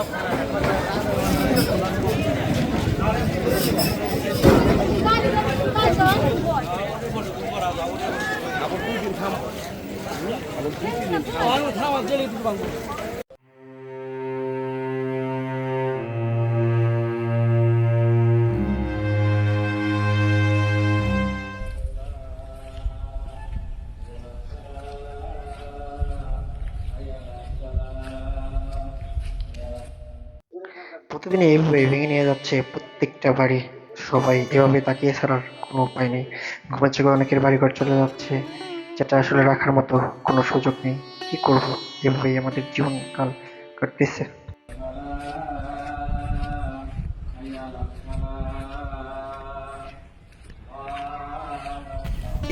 啊，他往这里住吧。প্রতিদিন এইভাবে ভেঙে নিয়ে যাচ্ছে প্রত্যেকটা বাড়ি। সবাই এভাবে তাকিয়ে ছাড়ার কোনো উপায় নেই। ঘুমের চোখে অনেকের বাড়িঘর চলে যাচ্ছে, যেটা আসলে রাখার মতো কোনো সুযোগ নেই। কি করব? এভাবেই আমাদের জীবনকাল কাটতেছে।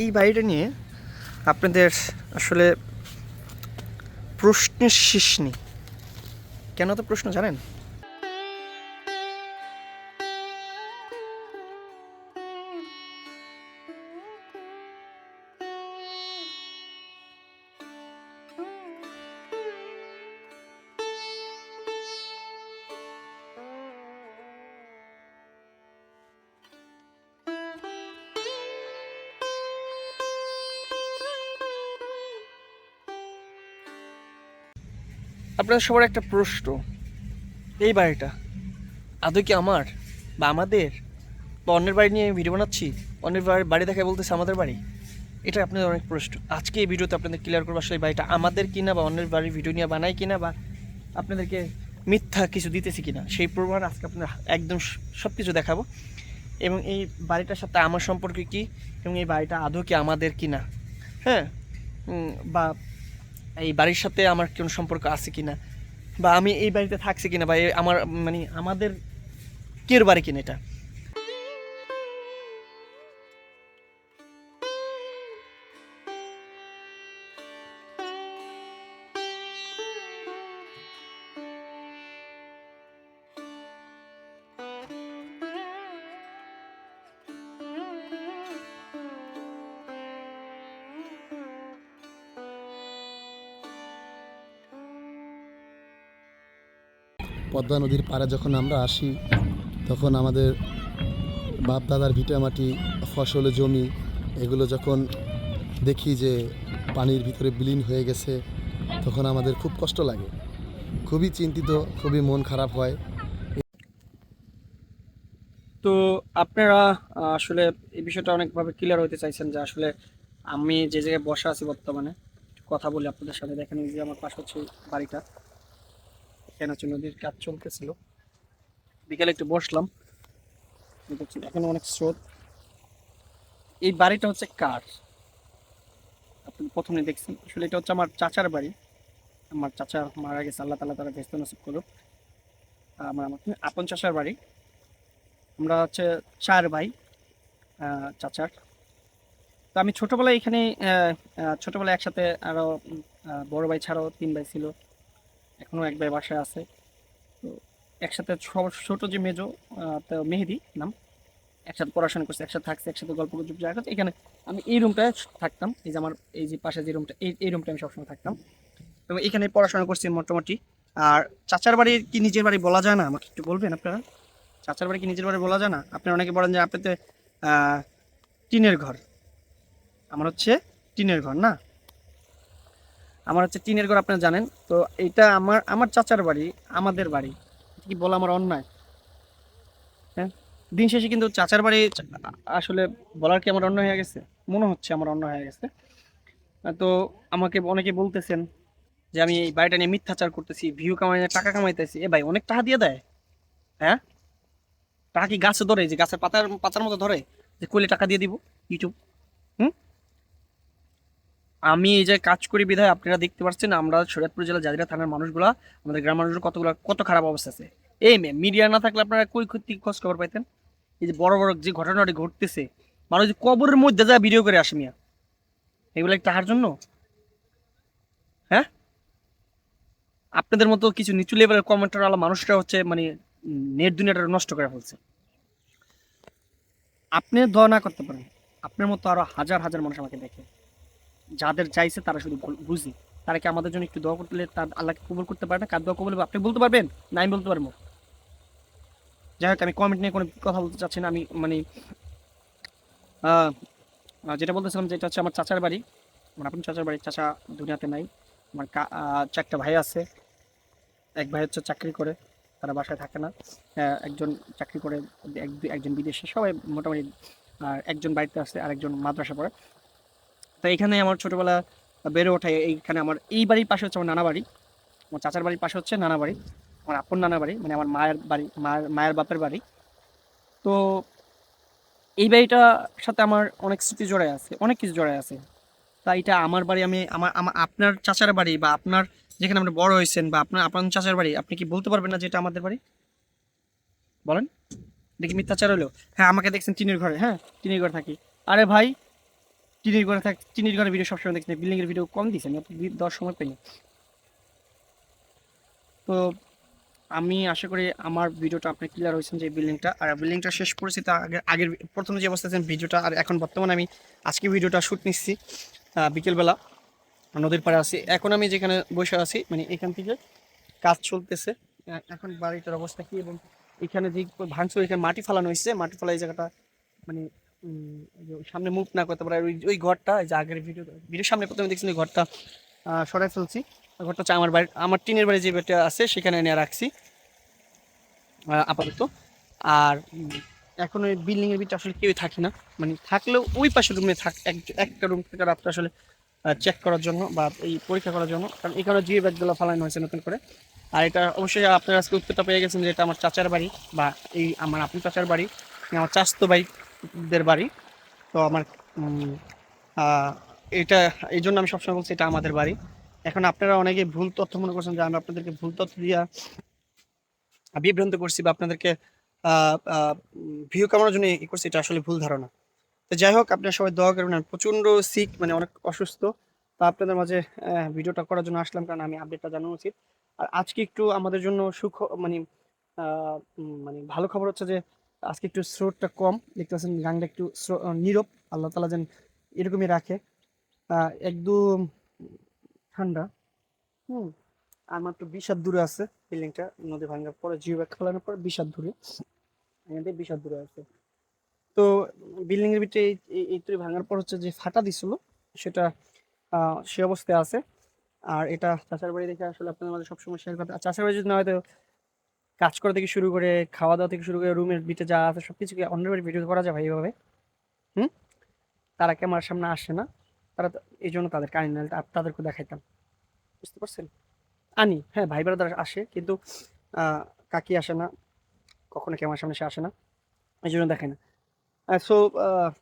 এই বাড়িটা নিয়ে আপনাদের আসলে প্রশ্নের শেষ নেই। কেন তো প্রশ্ন জানেন? আপনাদের সবার একটা প্রশ্ন। এই বাড়িটা, আদৌ কি আমার বা আমাদের? বা অন্যের বাড়ি নিয়ে আমি ভিডিও বানাচ্ছি? অন্যের বাড়ি বাড়ি দেখায় বলতেছে আমাদের বাড়ি? এটা আপনাদের অনেক প্রশ্ন। আজকে এই ভিডিওতে আপনাদের ক্লিয়ার করব আসলে বাড়িটা আমাদের কিনা বা অন্যের বাড়ির ভিডিও নিয়ে বানাই কিনা বা আপনাদেরকে মিথ্যা কিছু দিতেছি কিনা, সেই প্রমাণ আজকে আপনার একদম সব কিছু দেখাবো। এবং এই বাড়িটার সাথে আমার সম্পর্কে কি? এবং এই বাড়িটা আদৌ কি আমাদের কিনা? হ্যাঁ? বা এই বাড়ির সাথে আমার কোনো সম্পর্ক আছে কি না বা আমি এই বাড়িতে থাকছি কিনা? বা আমার মানে আমাদের কের বাড়ি কিনা এটা? পদ্মা নদীর পাড়ে যখন আমরা আসি, তখন আমাদের বাপ দাদার ভিটামাটি, ফসল, জমি এগুলো যখন দেখি যে পানির ভিতরে বিলীন হয়ে গেছে, তখন আমাদের খুব কষ্ট লাগে। খুবই চিন্তিত, খুবই মন খারাপ হয়। তো আপনারা আসলে এই বিষয়টা অনেকভাবে ক্লিয়ার হতে চাইছেন যে আসলে আমি যে জায়গায় বসা আছি বর্তমানে কথা বলি আপনাদের সাথে। দেখেন যে আমার পাশে হচ্ছে বাড়িটা। এখানে নদীর কাজ চলতেছিল। বিকালে একটু বসলাম। এখানে অনেক স্রোত। এই বাড়িটা হচ্ছে কার? আপনি প্রথমে দেখছেন। আসলে এটা হচ্ছে আমার চাচার বাড়ি। আমার চাচা মারা গেছে। আল্লাহ তালা তারা ব্যস্ত নসিব করুক। আমার আমার আপন চাচার বাড়ি। আমরা হচ্ছে চার ভাই চাচার। তো আমি ছোটবেলায় এখানে ছোটবেলায় একসাথে আরও উম, বড় ভাই ছাড়াও তিন ভাই ছিল। এখনও এক ভাই বাসায় আছে। তো একসাথে ছোট যে মেজো তো মেহেদি নাম একসাথে পড়াশোনা করছে একসাথে থাকছে একসাথে গল্প গুজব করছে। এখানে আমি এই রুমটায় থাকতাম এই যে আমার এই যে পাশে যে রুমটা এই এই রুমটা আমি সবসময় থাকতাম। এবং এখানে পড়াশোনা করছি মোটামুটি। আর চাচার বাড়ি কি নিজের বাড়ি বলা যায় না? আমাকে একটু বলবেন আপনারা? চাচার বাড়ি কি নিজের বাড়ি বলা যায় না? আপনারা অনেকে বলেন যে আপনাতে আহ, টিনের ঘর। আমার হচ্ছে টিনের ঘর না? আমার হচ্ছে টিনের ঘর, আপনারা জানেন। তো এটা আমার আমার চাচার বাড়ি, আমাদের বাড়ি। কি বলা আমার অন্যায়? হ্যাঁ? দিন শেষে কিন্তু চাচার বাড়ি আসলে বলার কি আমার অন্য হয়ে গেছে? মনে হচ্ছে আমার অন্য হয়ে গেছে। তো আমাকে অনেকে বলতেছেন যে আমি এই বাড়িটা নিয়ে মিথ্যাচার করতেছি ভিউ কামাই টাকা কামাইতেছি। এ ভাই, অনেক টাকা দিয়ে দেয়। হ্যাঁ? টাকা কি গাছে ধরে? যে গাছের পাতার পাতার মতো ধরে? যে কইলে টাকা দিয়ে দিব ইউটিউব আমি এই যে কাজ করি বিধায় আপনারা দেখতে পাচ্ছেন, আমরা শরীয়তপুর জেলা জাজিরা থানার মানুষগুলা, আমাদের গ্রাম মানুষগুলো কতগুলো, কত খারাপ অবস্থা আছে। এই মে মিডিয়া না থাকলে আপনারা কই ক্ষতি খোঁজ খবর পাইতেন? এই যে বড় বড় যে ঘটনাটি ঘটতেছে, মানুষ কবরের মধ্যে যা ভিডিও করে আসে মিয়া। এগুলো টাকার জন্য? হ্যাঁ? আপনাদের মতো কিছু নিচু লেভেলের কমেন্টার আলা মানুষরা হচ্ছে মানে নেট দুনিয়াটা নষ্ট করে ফেলছে। আপনি দোয়া না করতে পারেন, আপনার মতো আরও হাজার হাজার মানুষ আমাকে দেখে। যাদের চাইছে তারা শুধু বুঝি তারা কি আমাদের জন্য একটু দোয়া করলে তার আল্লাহকে কবুল করতে পারে না কার দোয়া কবুল আপনি বলতে পারবেন? না, আমি বলতে পারব। যাই হোক, আমি কমেন্ট নিয়ে কোনো কথা বলতে চাচ্ছি না। আমি মানে যেটা বলতেছিলাম যেটা হচ্ছে আমার চাচার বাড়ি। আমার আপন চাচার বাড়ি, চাচা দুনিয়াতে নাই। আমার চারটা ভাই আছে। এক ভাই হচ্ছে চাকরি করে, তারা বাসায় থাকে না। একজন চাকরি করে, এক, একজন বিদেশে। সবাই মোটামুটি একজন বাড়িতে আছে আর একজন মাদ্রাসা পড়ে। তো এখানে আমার ছোটবেলা বেড়ে ওঠে এইখানে আমার, এই বাড়ির পাশে হচ্ছে আমার নানা বাড়ি। আমার চাচার বাড়ির পাশে হচ্ছে নানা বাড়ি, আমার আপন নানা বাড়ি মানে আমার মায়ের বাড়ি, মায়ের মায়ের বাপের বাড়ি। তো এই বাড়িটার সাথে আমার অনেক স্মৃতি জড়ায় আছে, অনেক কিছু জড়ায় আছে। তা এটা আমার বাড়ি আমি, আমার আমার আপনার চাচার বাড়ি বা আপনার যেখানে আপনি বড় হয়েছেন বা আপনার আপনার চাচার বাড়ি, আপনি কি বলতে পারবেন না যে এটা আমাদের বাড়ি? বলেন দেখি মিথ্যাচার হলো? হ্যাঁ আমাকে দেখছেন টিনের ঘরে হ্যাঁ টিনের ঘরে থাকি। আরে ভাই টিনের ঘরে থাক টিনের ঘরে ভিডিও সবসময় দেখছেন বিল্ডিং এর ভিডিও কম এত বি- দেওয়ার সময় পাইনি। তো আমি আশা করি আমার ভিডিওটা আপনি ক্লিয়ার হয়েছেন যে বিল্ডিংটা আর বিল্ডিংটা শেষ করেছি তা আগে আগের প্রথমে যে অবস্থা ভিডিওটা আর এখন বর্তমানে আমি আজকে ভিডিওটা শ্যুট নিচ্ছি বিকেলবেলা। নদীর পাড়ে আছি। এখন আমি যেখানে বসে আছি মানে এখান থেকে কাজ চলতেছে। এখন বাড়িটার অবস্থা কি এবং এখানে যে ভাঙচুর, এখানে মাটি ফালানো হয়েছে। মাটি ফালা এই জায়গাটা মানে সামনে মুভ না করতে পারে ওই ওই ঘরটা যে আগের ভিডিও ভিডিওর সামনে প্রথমে দেখছেন ওই ঘরটা সরাই ফেলছি। ঘরটা হচ্ছে আমার বাড়ি আমার টিনের বাড়ি যে বাড়িটা আছে, সেখানে এনে রাখছি আপাতত। আর এখন ওই বিল্ডিং এর ভিতরে আসলে কেউই থাকে না। মানে থাকলেও ওই পাশের রুমে থাক, এক- একটা রুম থেকে রাত্রে আসলে চেক করার জন্য বা এই পরীক্ষা করার জন্য। কারণ এখানে জিও ব্যাগগুলো ফালানো হয়েছে নতুন করে। আর এটা অবশ্যই আপনারা আজকে উত্তরটা পেয়ে গেছেন যে এটা আমার চাচার বাড়ি বা এই আমার আপন চাচার বাড়ি, আমার চাস্তো ভাইদের বাড়ি। তো আমার এটা, এই জন্য আমি সবসময় বলছি এটা আমাদের বাড়ি। এখন আপনারা অনেকে ভুল তথ্য মনে করছেন যে আমি আপনাদেরকে ভুল তথ্য দিয়া বিভ্রান্ত করছি বা আপনাদেরকে ভিউ কামানোর জন্য ই করছি, এটা আসলে ভুল ধারণা। তো যাই হোক, আপনারা সবাই দোয়া করবেন, আমি প্রচণ্ড সিক মানে অনেক অসুস্থ। তো আপনাদের মাঝে ভিডিওটা করার জন্য আসলাম কারণ আমি আপডেটটা জানানো উচিত। আর আজকে একটু আমাদের জন্য সুখ মানে মানে ভালো খবর হচ্ছে যে আজকে একটু স্রোতটা কম। দেখতে পাচ্ছেন গানটা একটু নীরব। আল্লাহ তালা যেন এরকমই রাখে। একদম ঠান্ডা। হুম, আর মাত্র হাত দূরে আছে বিল্ডিংটা। নদী ভাঙার পরে জিও ব্যাগ খেলানোর পর হাত দূরে। এখান হাত দূরে আছে। তো বিল্ডিং এর ভিতরে এই- তৈরি ভাঙার পর হচ্ছে যে ফাটা দিছিল, সেটা সে অবস্থায় আছে। আর এটা চাচার বাড়ি দেখে আসলে আপনাদের মাঝে সবসময় শেয়ার করতে চাচার বাড়ি যদি না হয়তো কাজ করা থেকে শুরু করে খাওয়া দাওয়া থেকে শুরু করে, রুমের ভিতরে যা আছে সব কিছু অন্যের বাড়ি ভিডিও করা যায় ভাই এইভাবে? হুম? তারা ক্যামেরার সামনে আসে না? তারা এই জন্য তাদের তা- তাদেরকে দেখাইতাম। বুঝতে পারছেন? আনি হ্যাঁ ভাই ব্রাদার আসে কিন্তু কাকি আসে না, কখনো ক্যামেরার সামনে সে আসে না? এই জন্য দেখে না। সো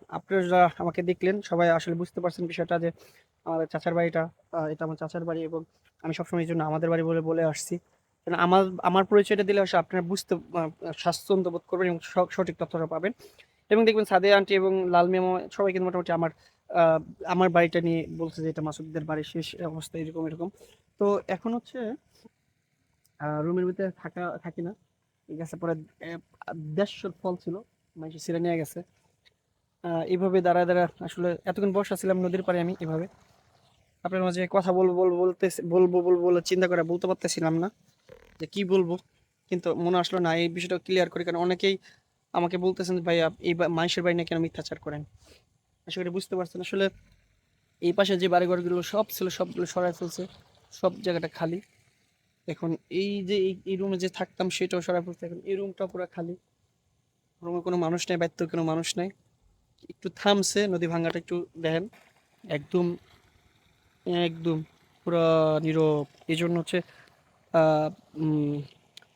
আপনারা যারা আমাকে দেখলেন, সবাই আসলে বুঝতে পারছেন বিষয়টা যে, আমাদের চাচার বাড়িটা এটা আমার চাচার বাড়ি এবং আমি সবসময় এই জন্য আমাদের বাড়ি বলে বলে আসছি। আমার আমার পরিচয়টা দিলে অবশ্য আপনারা বুঝতে স্বাচ্ছন্দ্য বোধ করবেন এবং সঠিক তথ্যটা পাবেন। এবং দেখবেন সাদে আন্টি এবং লাল মেমো সবাই কিন্তু মোটামুটি আমার আমার বাড়িটা নিয়ে বলছে যে এটা মাসুদদের বাড়ি শেষ অবস্থা এরকম এরকম। তো এখন হচ্ছে রুমের ভিতরে থাকা থাকি না। আছে পরে আহ, দেড়শো ফল ছিল মানুষ সিরা নিয়ে গেছে। এইভাবে দাঁড়ায় দাঁড়া আসলে এতক্ষণ বসা ছিলাম নদীর পাড়ে আমি এভাবে। আপনার মাঝে কথা বলব বলব বলতে বলব বলব বলে চিন্তা করে বলতে পারতেছিলাম না। যে কি বলব? কিন্তু মনে আসলো না, এই বিষয়টা ক্লিয়ার করি। কারণ অনেকেই আমাকে বলতেছেন ভাই এই মানুষের বাড়ি না কেন মিথ্যাচার করেন? আশা করি বুঝতে পারছেন। আসলে এই পাশে যে বাড়িঘরগুলো সব ছিল, সবগুলো সরাই ফেলছে। সব জায়গাটা খালি। এখন এই যে, এই- রুমে যে থাকতাম, সেটাও সরাই ফেলছে। এখন এই রুমটা পুরো খালি। রুমে কোনো মানুষ নেই বাইরে কোনো মানুষ নেই। একটু থামছে, নদী ভাঙ্গাটা একটু দেখেন। একদম একদম পুরো নীরব। এই জন্য হচ্ছে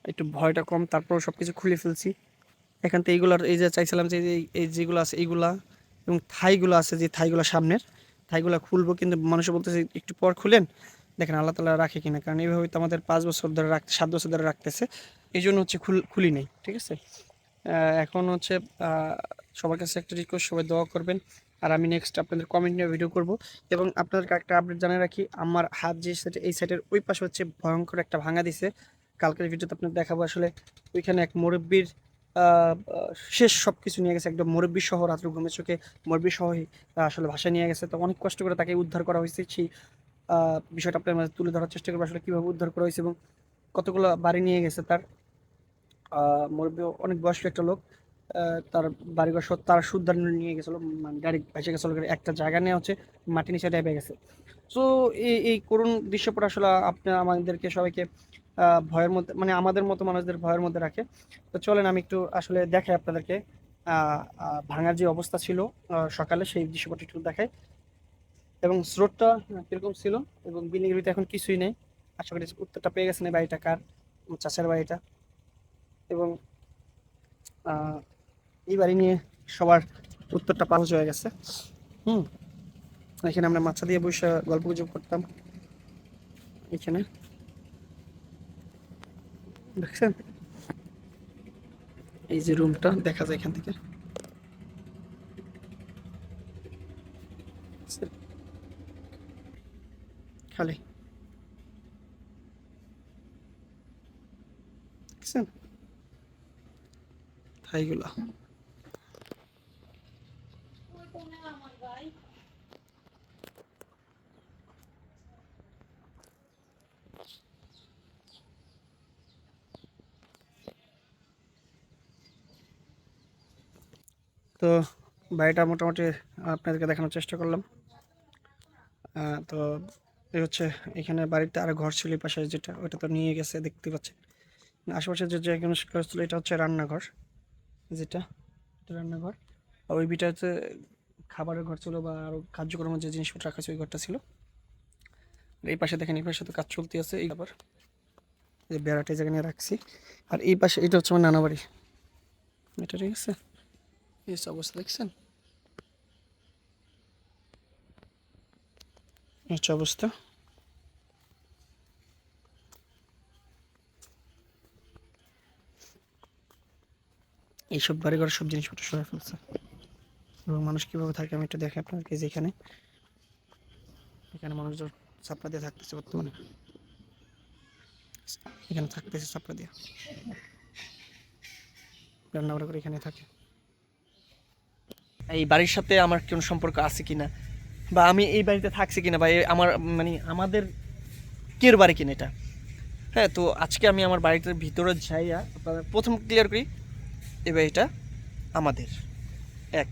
একটু ভয়টা কম তারপর সব কিছু খুলে ফেলছি। এখান থেকে এইগুলার এই যে চাইছিলাম যে এই- যেগুলো আছে, এইগুলা এবং থাইগুলো আছে, যে থাইগুলো সামনের, থাইগুলো খুলবো, কিন্তু মানুষে বলতেছে একটু পর খুলেন। দেখেন আল্লাহ তালা রাখে কিনা, কারণ এইভাবে তো আমাদের পাঁচ বছর ধরে রাখতে সাত বছর ধরে রাখতেছে। এই জন্য হচ্ছে খুল খুলি নেই, ঠিক আছে? এখন হচ্ছে সবার কাছে একটা রিকোয়েস্ট সবাই দোয়া করবেন। আর আমি নেক্সট আপনাদের কমেন্ট নিয়ে ভিডিও করব। এবং আপনাদেরকে একটা আপডেট জানিয়ে রাখি, আমার হাত যে সাইডে এই সাইডের ওই পাশে হচ্ছে ভয়ঙ্কর একটা ভাঙা দিছে। কালকের ভিডিওতে আপনাদের দেখাবো আসলে ওইখানে এক মুরব্বীর শেষ সব কিছু নিয়ে গেছে, একদম মুরব্বী সহ রাত্র ঘুমের চোখে মুরব্বী সহ আসলে ভাষা নিয়ে গেছে। তো অনেক কষ্ট করে তাকে উদ্ধার করা হয়েছে। সেই বিষয়টা আপনার মাঝে তুলে ধরার চেষ্টা করব আসলে কীভাবে উদ্ধার করা হয়েছে এবং কতগুলো বাড়ি নিয়ে গেছে তার। মুরব্বী অনেক বয়স্ক একটা লোক। তার বাড়িঘর সব তার সুদ্ধার নিয়ে গেছিল মানে গাড়ি ভেসে গেছিল একটা জায়গা নিয়ে হচ্ছে মাটি নিচে ডেবে গেছে। সো এই এই করুণ দৃশ্যপট আসলে আপনার আমাদেরকে সবাইকে ভয়ের মধ্যে মানে আমাদের মতো মানুষদের ভয়ের মধ্যে রাখে। তো চলেন আমি একটু আসলে দেখাই আপনাদেরকে ভাঙার যে অবস্থা ছিল সকালে সেই দৃশ্যপট একটু দেখাই। এবং স্রোতটা কীরকম ছিল এবং বিলিগিরিতে এখন কিছুই নেই। আশা করি উত্তরটা পেয়ে গেছেন বাড়িটা কার চাচার বাড়িটা। এবং এই বাড়ি নিয়ে সবার উত্তরটা পাওয়া হয়ে গেছে। হুম, এখানে আমরা মাছা দিয়ে বসে গল্প গুজব করতাম। এখানে। দেখছেন? এই যে রুমটা দেখা যায় এখান থেকে। খালি। দেখছেন? তো বাড়িটা মোটামুটি আপনাদেরকে দেখানোর চেষ্টা করলাম। তো এই হচ্ছে এখানে বাড়িতে আরও ঘর ছিল পাশে যেটা, ওটা তো নিয়ে গেছে দেখতে পাচ্ছেন। আশেপাশে যে যে কোনো ঘর ছিল এটা হচ্ছে রান্নাঘর, যেটা রান্নাঘর। আর ওই বিটাতে খাবারের ঘর ছিল বা আরও কার্যক্রমের যে জিনিসপত্র রাখা ছিল, ওই ঘরটা ছিল। এই পাশে দেখেন, এই পাশে তো কাজ চলতে আছে, এই আবার যে বেড়াটা এই জায়গায় নিয়ে রাখছি। আর এই পাশে, এটা হচ্ছে আমার নানা বাড়ি এটা ঠিক আছে? হচ্ছে অবস্থা দেখছেন হচ্ছে অবস্থা এইসব বাড়িঘর সব জিনিসপত্র সরাই ফেলছে। এবং মানুষ কীভাবে থাকে আমি একটু দেখে আপনাদেরকে যেখানে। এখানে মানুষজন চাপড়া দিয়ে থাকতেছে বর্তমানে। এখানে থাকতেছে চাপড়া দিয়ে। রান্না করে এখানে থাকে। এই বাড়ির সাথে আমার কোনো সম্পর্ক আছে কি না বা আমি এই বাড়িতে থাকছি কিনা? বা এ- আমার মানে আমাদের কের বাড়ি কিনা এটা? হ্যাঁ তো আজকে আমি আমার বাড়িটার ভিতরে যাইয়া আপনাদের প্রথম ক্লিয়ার করি এই বাড়িটা আমাদের। এক।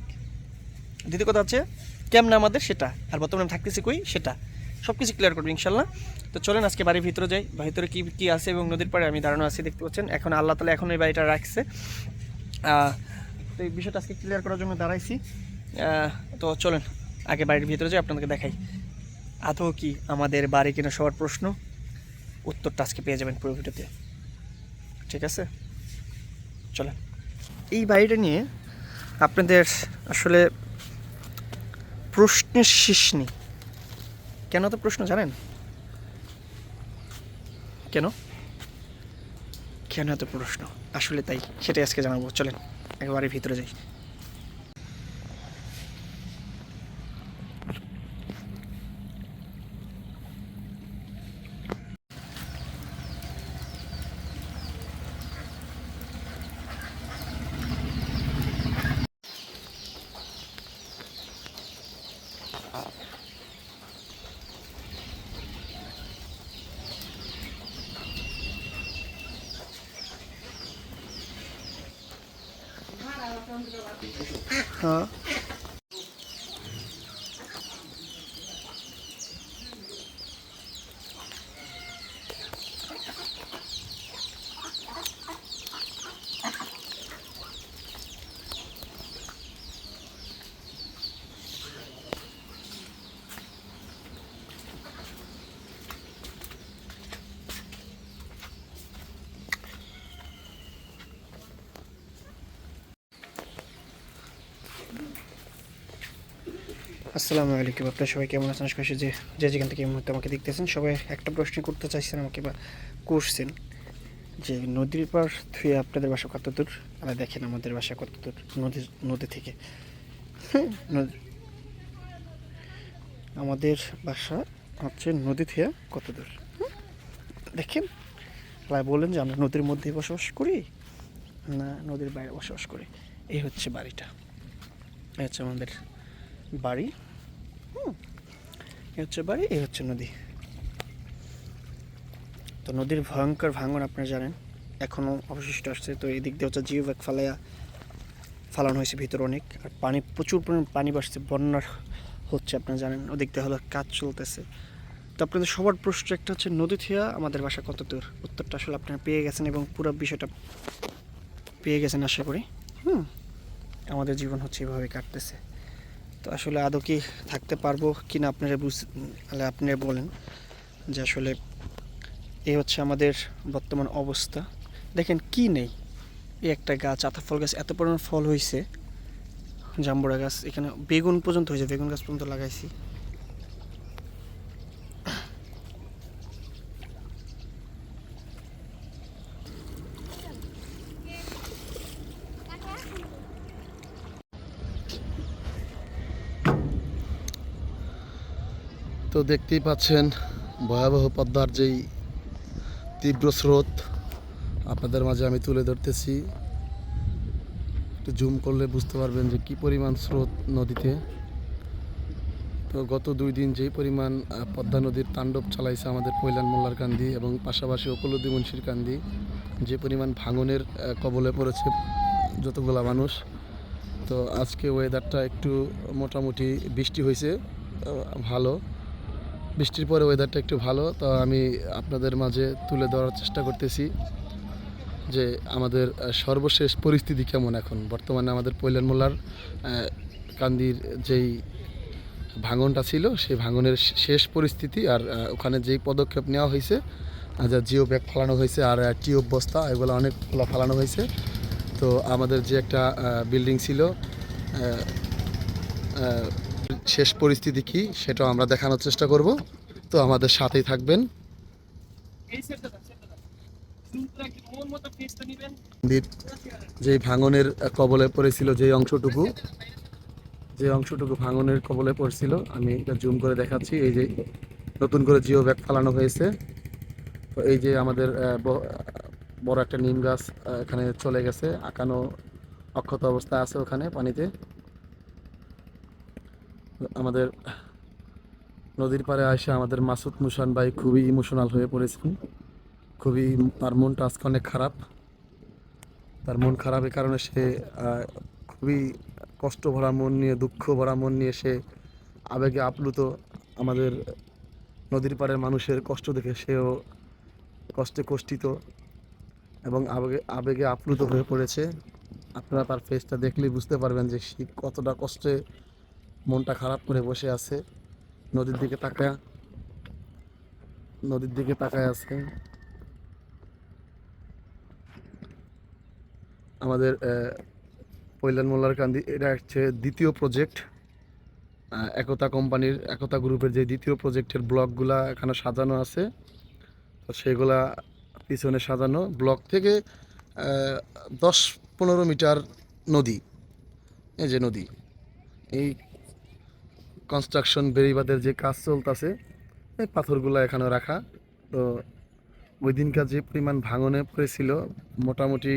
দ্বিতীয় কথা হচ্ছে, কেমন আমাদের সেটা? আর বর্তমানে থাকতেছি কই? সেটা। সব কিছু ক্লিয়ার করব ইনশাল্লাহ। তো চলেন আজকে বাড়ির ভিতরে যাই। ভিতরে কী কী আছে এবং নদীর পাড়ে আমি দাঁড়ানো আছি, দেখতে পাচ্ছেন? এখন আল্লাহ তালা এখন এই বাড়িটা রাখছে। তো এই বিষয়টা আজকে ক্লিয়ার করার জন্য দাঁড়াইছি। তো চলেন, আগে বাড়ির ভিতরে যাই, আপনাদেরকে দেখাই। আদৌ কি আমাদের বাড়ি কিনা সবার প্রশ্ন? উত্তরটা আজকে পেয়ে যাবেন পুরো ভিডিওতে। ঠিক আছে? চলেন। এই বাড়িটা নিয়ে আপনাদের আসলে প্রশ্নের শেষ নেই। কেন তো প্রশ্ন, জানেন? কেন? কেন এত প্রশ্ন? আসলে তাই, সেটাই আজকে জানাব। চলেন। একেবারে ভিতরে যাই হ্যাঁ আসসালামু আলাইকুম। আপনার সবাই কেমন আছেন? আশা করছি যে যে যেখান থেকে এই মুহূর্তে আমাকে দেখতেছেন সবাই একটা প্রশ্ন করতে চাইছেন আমাকে বা করছেন। যে নদীর পার থুয়ে আপনাদের বাসা কত দূর আর দেখেন আমাদের বাসা কত দূর নদী নদী থেকে। হ্যাঁ, আমাদের বাসা হচ্ছে নদী থেকে কত দূর দেখেন। তাই বলেন যে আমরা নদীর মধ্যেই বসবাস করি না নদীর বাইরে বসবাস করি। এই হচ্ছে বাড়িটা। হচ্ছে আমাদের বাড়ি। এই হচ্ছে বাড়ি এই হচ্ছে নদী। তো নদীর ভয়ঙ্কর ভাঙন আপনারা জানেন, এখনও অবশিষ্ট আসছে। তো এই দিক দিয়ে হচ্ছে জিও ব্যাগ ফালাইয়া ফালানো হয়েছে, ভিতরে অনেক। আর পানি, প্রচুর পরিমাণ পানি বাড়ছে, বন্যার হচ্ছে, আপনারা জানেন। ওদিক দিয়ে হলো কাজ চলতেছে। তো আপনাদের সবার প্রশ্ন একটা হচ্ছে, নদী থিয়া আমাদের বাসা কত দূর? উত্তরটা আসলে আপনারা পেয়ে গেছেন এবং পুরো বিষয়টা পেয়ে গেছেন, আশা করি। হুম। আমাদের জীবন হচ্ছে এভাবে কাটতেছে। তো আসলে আদৌ কি থাকতে পারব কি না আপনারা বুঝ আপনারা বলেন যে আসলে এই হচ্ছে আমাদের বর্তমান অবস্থা। দেখেন কি নেই? এই একটা গাছ আতা ফল গাছ, এত পরিমাণ ফল হয়েছে জাম্বুরা গাছ, এখানে বেগুন পর্যন্ত হয়েছে বেগুন গাছ পর্যন্ত লাগাইছি। তো দেখতেই পাচ্ছেন ভয়াবহ পদ্মার যেই তীব্র স্রোত আপনাদের মাঝে আমি তুলে ধরতেছি। একটু জুম করলে বুঝতে পারবেন যে কি পরিমাণ স্রোত নদীতে। তো গত দুই দিন যেই পরিমাণ পদ্মা নদীর তাণ্ডব চালাইছে আমাদের পৈলান মোল্লার কান্দি এবং পাশাপাশি অকুলুদ্দি মুন্সির কান্দি যে পরিমাণ ভাঙনের কবলে পড়েছে যতগুলা মানুষ। তো আজকে ওয়েদারটা একটু মোটামুটি বৃষ্টি হয়েছে ভালো। বৃষ্টির পরে ওয়েদারটা একটু ভালো, তো আমি আপনাদের মাঝে তুলে ধরার চেষ্টা করতেছি যে আমাদের সর্বশেষ পরিস্থিতি কেমন এখন। বর্তমানে আমাদের পৈলান মোল্লার কান্দির যেই ভাঙনটা ছিল, সেই ভাঙনের শেষ পরিস্থিতি আর ওখানে যেই পদক্ষেপ নেওয়া হয়েছে যা জিও ব্যাগ ফালানো হয়েছে আর টিউব বস্তা, এগুলো অনেকগুলো ফালানো হয়েছে। তো আমাদের যে একটা বিল্ডিং ছিল শেষ পরিস্থিতি কি সেটাও আমরা দেখানোর চেষ্টা করব। তো আমাদের সাথেই থাকবেন। যে ভাঙনের কবলে পড়েছিল যে অংশটুকু যে অংশটুকু ভাঙনের কবলে পড়ছিল, আমি এটা জুম করে দেখাচ্ছি। এই যে নতুন করে জিও ব্যাগ ফালানো হয়েছে। তো এই যে আমাদের বড় একটা নিম গাছ এখানে চলে গেছে। আঁকানো অক্ষত অবস্থা আছে ওখানে পানিতে। আমাদের নদীর পাড়ে আসে আমাদের মাসুদ মুসান ভাই খুবই ইমোশনাল হয়ে পড়েছেন। খুবই তার মনটা আজকে অনেক খারাপ। তার মন খারাপের কারণে সে খুবই কষ্ট ভরা মন নিয়ে, দুঃখ ভরা মন নিয়ে সে আবেগে আপ্লুত আমাদের নদীর পাড়ের মানুষের কষ্ট দেখে সেও কষ্টে কষ্টিত এবং আবেগে আবেগে আপ্লুত হয়ে পড়েছে। আপনারা তার ফেসটা দেখলেই বুঝতে পারবেন যে সে কতটা কষ্টে মনটা খারাপ করে বসে আছে, নদীর দিকে তাকায়, নদীর দিকে তাকায় আছে। আমাদের পৈলান মোল্লার কান্দি, এটা হচ্ছে দ্বিতীয় প্রজেক্ট একতা কোম্পানির, একতা গ্রুপের যে দ্বিতীয় প্রজেক্টের ব্লকগুলা এখানে সাজানো আছে, তো সেগুলা পিছনে সাজানো। ব্লক থেকে দশ পনেরো মিটার নদী, এই যে নদী, এই কনস্ট্রাকশন বেরিবাদের যে কাজ চলতেছে, এই পাথরগুলো এখানে রাখা। তো ওই দিনকার যে পরিমাণ ভাঙনে পড়েছিল, মোটামুটি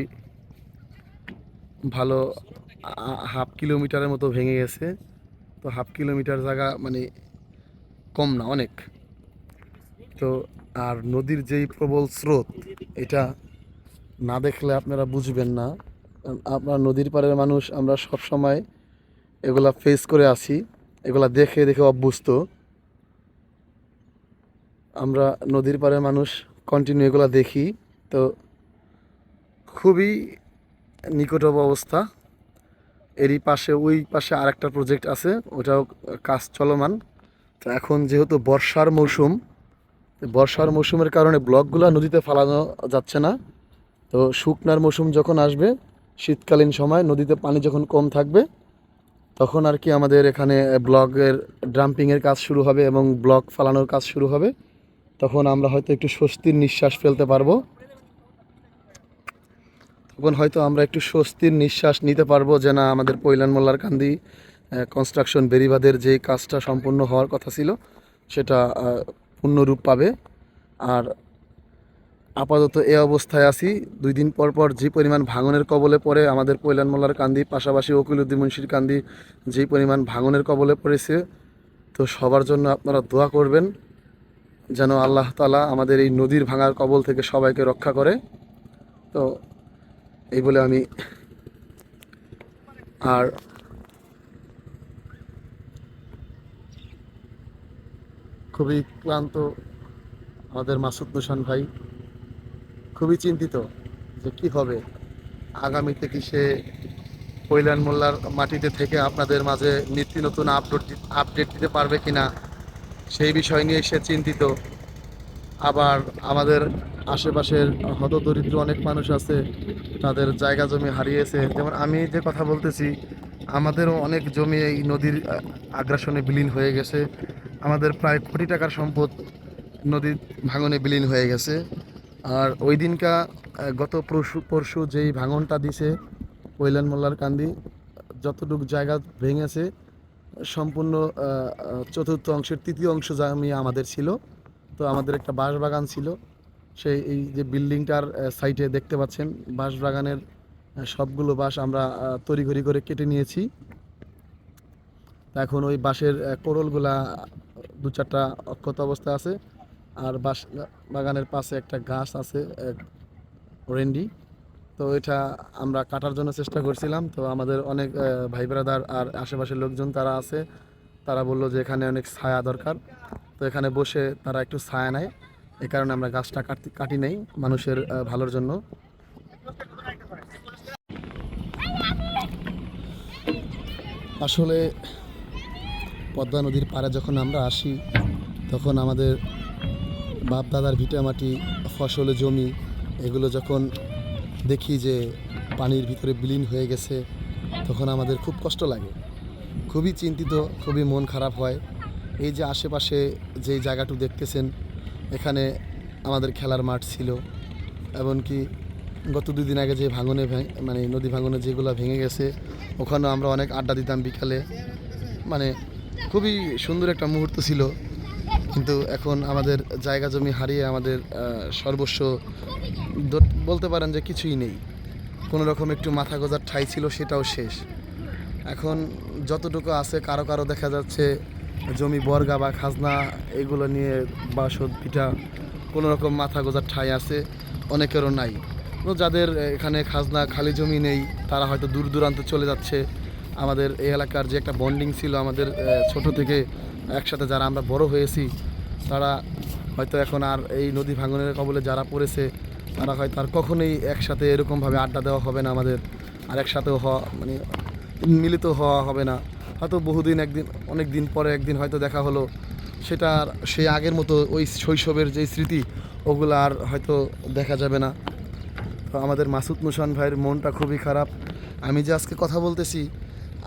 ভালো হাফ কিলোমিটারের মতো ভেঙে গেছে। তো হাফ কিলোমিটার জায়গা মানে কম না, অনেক। তো আর নদীর যেই প্রবল স্রোত, এটা না দেখলে আপনারা বুঝবেন না। আপনার নদীর পাড়ের মানুষ, আমরা সব সময় এগুলা ফেস করে আসি এগুলা দেখে দেখে অভ্যস্ত। আমরা নদীর পাড়ের মানুষ কন্টিনিউ এগুলা দেখি। তো খুবই নিকটব অবস্থা। এরই পাশে, ওই পাশে আরেকটা প্রজেক্ট আছে, ওটাও কাজ চলমান। তো এখন যেহেতু বর্ষার মৌসুম, বর্ষার মৌসুমের কারণে ব্লকগুলো নদীতে ফালানো যাচ্ছে না। তো শুকনার মৌসুম যখন আসবে, শীতকালীন সময় নদীতে পানি যখন কম থাকবে তখন আর কি আমাদের এখানে ব্লকের ড্রাম্পিংয়ের কাজ শুরু হবে এবং ব্লক ফালানোর কাজ শুরু হবে। তখন আমরা হয়তো একটু স্বস্তির নিঃশ্বাস ফেলতে পারব। তখন হয়তো আমরা একটু স্বস্তির নিঃশ্বাস নিতে পারব যে না, আমাদের পৈলান মোল্লার কান্দি কনস্ট্রাকশন বেরিবাদের যে কাজটা সম্পূর্ণ হওয়ার কথা ছিল, সেটা পূর্ণরূপ পাবে। আর আপাতত এ অবস্থায় আছি। দুই দিন পর পর যে পরিমাণ ভাঙনের কবলে পড়ে আমাদের মোল্লার কান্দি, পাশাপাশি ওকিলুদ্দিন মুন্সির কান্দি, যে পরিমাণ ভাঙনের কবলে পড়েছে, তো সবার জন্য আপনারা দোয়া করবেন যেন আল্লাহ তালা আমাদের এই নদীর ভাঙার কবল থেকে সবাইকে রক্ষা করে। তো এই বলে আমি আর খুবই ক্লান্ত আমাদের মাসুদ হোসেন ভাই খুবই চিন্তিত যে কি হবে। আগামীতে কি সে কৈলান মোল্লার মাটিতে থেকে আপনাদের মাঝে নিত্য নতুন আপডেট আপডেট দিতে পারবে কি না সেই বিষয় নিয়ে সে চিন্তিত। আবার আমাদের আশেপাশের হতদরিদ্র অনেক মানুষ আছে, তাদের জায়গা জমি হারিয়েছে। যেমন আমি যে কথা বলতেছি, আমাদেরও অনেক জমি এই নদীর আগ্রাসনে বিলীন হয়ে গেছে। আমাদের প্রায় কোটি টাকার সম্পদ নদীর ভাঙনে বিলীন হয়ে গেছে। আর ওই দিনকা গত পরশু পরশু যেই ভাঙনটা দিছে, কৈলান মোল্লার কান্দি, যতটুকু জায়গা ভেঙেছে, সম্পূর্ণ চতুর্থ অংশের তৃতীয় অংশ জমি আমাদের ছিল। তো আমাদের একটা বাঁশ বাগান ছিল। সেই, এই যে বিল্ডিংটার সাইটে দেখতে পাচ্ছেন বাঁশ বাগানের সবগুলো বাঁশ আমরা তড়িঘড়ি করে কেটে নিয়েছি। এখন ওই বাঁশের কোড়লগুলা দু চারটা অক্ষত অবস্থায় আছে। আর বাঁশ বাগানের পাশে একটা গাছ আছে রেন্ডি। তো এটা আমরা কাটার জন্য চেষ্টা করছিলাম। তো আমাদের অনেক ভাই ব্রাদার আর আশেপাশের লোকজন তারা আছে। তারা বলল যে এখানে অনেক ছায়া দরকার। তো এখানে বসে তারা একটু ছায়া নেয়। এই কারণে আমরা গাছটা কাটি কাটি নেই মানুষের ভালোর জন্য। আসলে পদ্মা নদীর পাড়ে যখন আমরা আসি, তখন আমাদের বাপ দাদার ভিটামাটি, ফসল, জমি, এগুলো যখন দেখি যে পানির ভিতরে বিলীন হয়ে গেছে, তখন আমাদের খুব কষ্ট লাগে। খুবই চিন্তিত, খুবই মন খারাপ হয়। এই যে আশেপাশে যেই জায়গাটু দেখতেছেন, এখানে আমাদের খেলার মাঠ ছিল। এমনকি গত দুদিন আগে যে ভাঙনে মানে নদী ভাঙনে যেগুলো ভেঙে গেছে, ওখানেও আমরা অনেক আড্ডা দিতাম বিকালে। মানে খুবই সুন্দর একটা মুহূর্ত ছিল। কিন্তু এখন আমাদের জায়গা জমি হারিয়ে আমাদের সর্বস্ব বলতে পারেন যে কিছুই নেই। কোনো রকম একটু মাথা গোজার ঠাই ছিল, সেটাও শেষ। এখন যতটুকু আছে, কারও কারও দেখা যাচ্ছে জমি বর্গা বা খাজনা, এগুলো নিয়ে বাসদ, পিঠা, কোনো রকম মাথা গোজার ঠাই আছে, অনেকেরও নাই। যাদের এখানে খাজনা খালি জমি নেই, তারা হয়তো দূর দূরান্তে চলে যাচ্ছে। আমাদের এই এলাকার যে একটা বন্ডিং ছিল আমাদের ছোট থেকে একসাথে যারা আমরা বড় হয়েছি, তারা হয়তো এখন আর এই নদী ভাঙনের কবলে যারা পড়েছে, তারা হয়তো আর কখনোই একসাথে এরকমভাবে আড্ডা দেওয়া হবে না আমাদের, আর একসাথেও হওয়া মানে মিলিত হওয়া হবে না। হয়তো বহুদিন একদিন, অনেক দিন পরে একদিন হয়তো দেখা হলো, সেটা আর সেই আগের মতো ওই শৈশবের যে স্মৃতি, ওগুলো আর হয়তো দেখা যাবে না। তো আমাদের মাসুদ মুসান ভাইয়ের মনটা খুবই খারাপ। আমি যে আজকে কথা বলতেছি,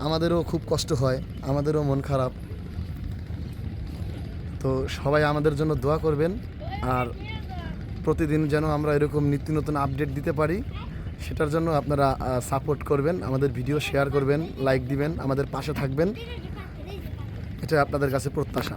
আমাদেরও খুব কষ্ট হয়, আমাদেরও মন খারাপ। তো সবাই আমাদের জন্য দোয়া করবেন আর প্রতিদিন যেন আমরা এরকম নিত্য নতুন আপডেট দিতে পারি, সেটার জন্য আপনারা সাপোর্ট করবেন, আমাদের ভিডিও শেয়ার করবেন লাইক দিবেন, আমাদের পাশে থাকবেন। এটা আপনাদের কাছে প্রত্যাশা।